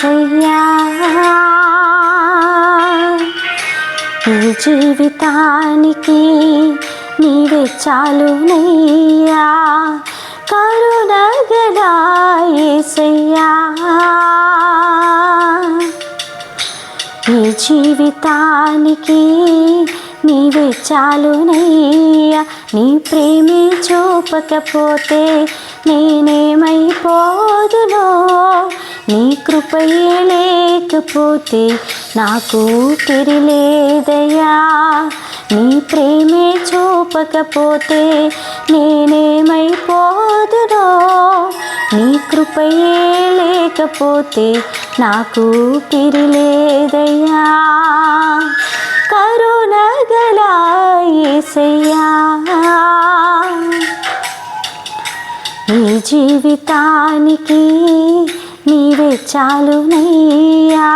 ఏసయ్యా ఈ జీవితానికి నీవే చాలునయ్యా కరుణగలా ఏసయ్యా ఈ జీవితానికి నీవే చాలునయ్యా నీ ప్రేమే చూపకపోతే నేనేమైపోదునో? నీ కృపయే లేకపోతే నాకు తిరిలేదయ్యా. నీ ప్రేమే చూపకపోతే నేనేమైపోదునో? నీ కృపయే లేకపోతే నాకు తిరిలేదయ్యా. కరుణగల ఏసయ్యా నీ జీవితానికి నీవే చాలునయ్యా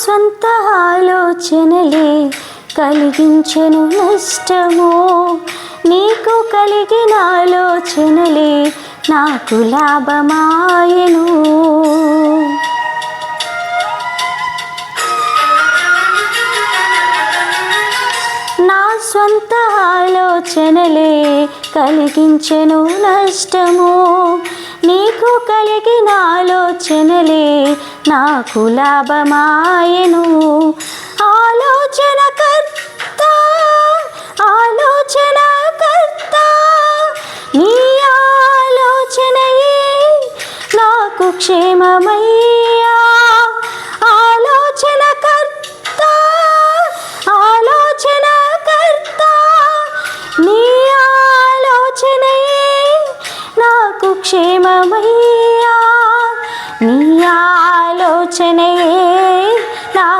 స్వంత ఆలోచనలే కలిగించెను నష్టము నీకు కలిగిన ఆలోచనలే నాకు లాభమాయను. నా స్వంత ఆలోచనలే కలిగించెను నష్టము. నీకు కలిగిన ఆలోచనలే నాకు లాభమాయను. ఆలోచన కర్త ఆలోచన కర్త నీ ఆలోచనయే నాకు క్షేమమయ్యా. ఆలోచన కర్త ఆలోచన కర్త నీ ఆలోచనయే నాకు క్షేమమయ్యా.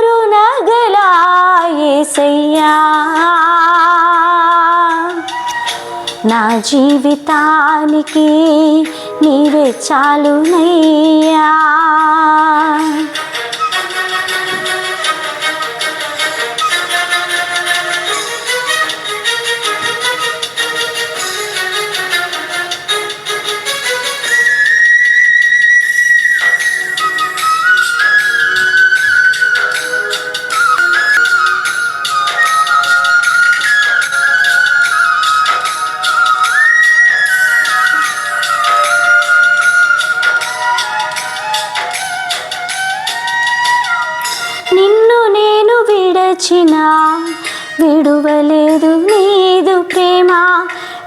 కరుణగల నా జీవితానికి నీవే చాలునయ్యా. విడచిన విడువలేదు నీదు ప్రేమ.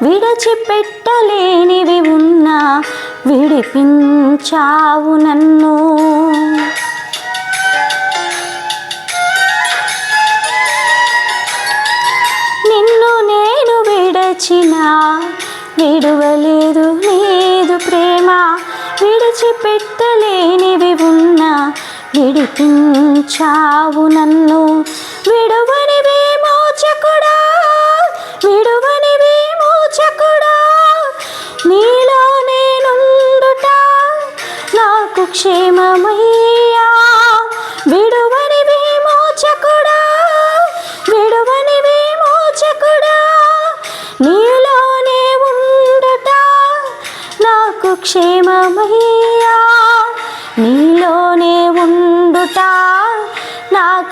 విడచిపెట్టలేనివి ఉన్నా విడిపించావు నన్ను. నిన్ను నేను విడచిన విడువలేదు నీదు ప్రేమ. విడిచిపెట్టలేనివి ఉన్నా విడిపించావు నన్ను. విడువని విమోచకుడా విడువని విమోచకుడా నీలో నేనుండుట నాకు క్షేమమయ్యా. విడువని విమోచకుడా విడువని విమోచకుడా నీలోనే ఉండుట నాకు క్షేమమయ్యా. నీలోనే ఉండుట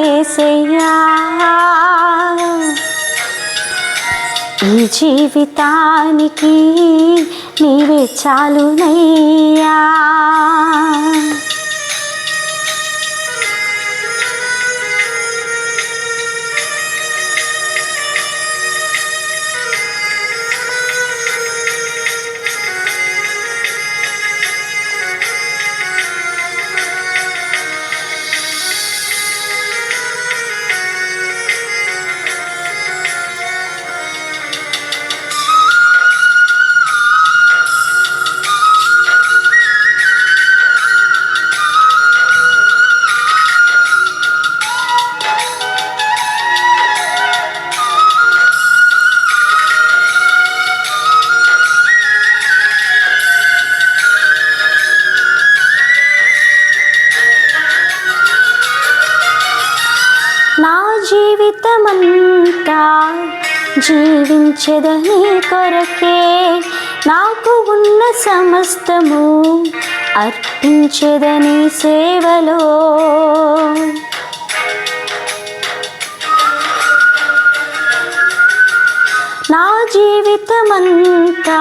యేసయ్యా ఈ జీవితానికి నీవే చాలునయ్యా. జీవితమంతా జీవించదని కొరకే. నాకు ఉన్న సమస్తము అర్పించదని సేవలో. నా జీవితమంతా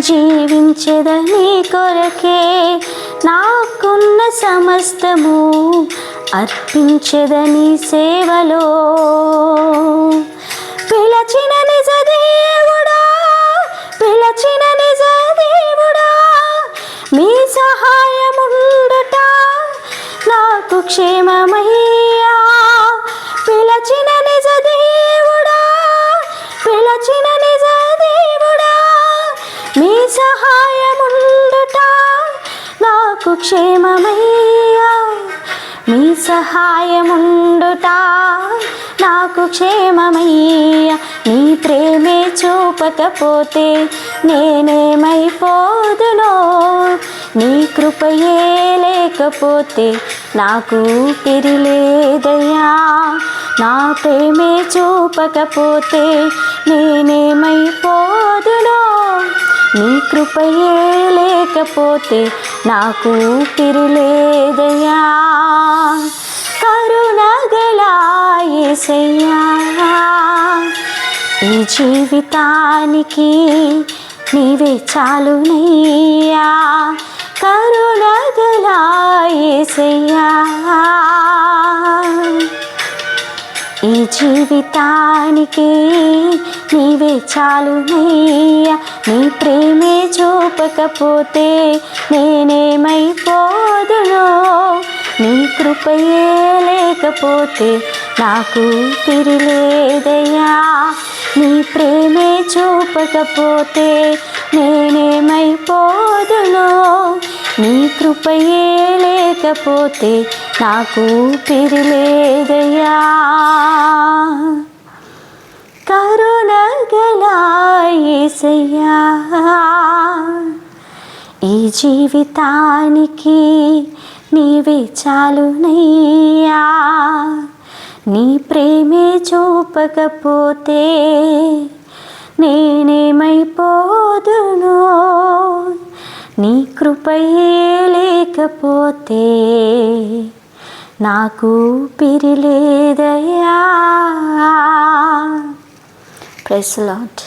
జీవించదని కొరకే. నాకున్న సమస్తము అర్పించదని సేవలో. పిలచిన నిజ దేవుడా పిలచిన నిజ దేవుడా మీ సహాయముండుట నాకు క్షేమమయ్యా. పిలచిన నిజ దేవుడా పిలచిన నిజ దేవుడా మీ సహాయముండుట నాకు క్షేమమయ్యా. మీ సహాయముండుట నాకు క్షేమమయ్య. నీ ప్రేమే చూపకపోతే నేనేమైపోదునో? నీ కృపయే లేకపోతే నాకు పిరిలేదయ్యా నా ప్రేమే చూపకపోతే నేనేమైపో నీ కృపయే లేకపోతే నాకు పిరిలేదయ్యా కరుణగలా యేసయ్యా ఈ జీవితానికి నీవే చాలునయ్యా కరుణగలా యేసయ్యా ఈ జీవితానికి నీవే చాలునయ్యా నీ ప్రేమే చూపకపోతే నేనేమైపోదునో? నీ కృపయే లేకపోతే నాకు తిరిలేదయ్యా నీ ప్రేమే చూపకపోతే నేనేమైపోదునో? నీ కృపయే లేకపోతే నాకు పిరిలేదయ్యా కరుణగలా యేసయ్యా ఈ జీవితానికి నీవే చాలునయ్యా. నీ ప్రేమే చూపకపోతే నేనేమైపోదును? నీ కృపయే లేకపోతే నాకు పిరిలేదయ్యా ప్రెస్ లాట్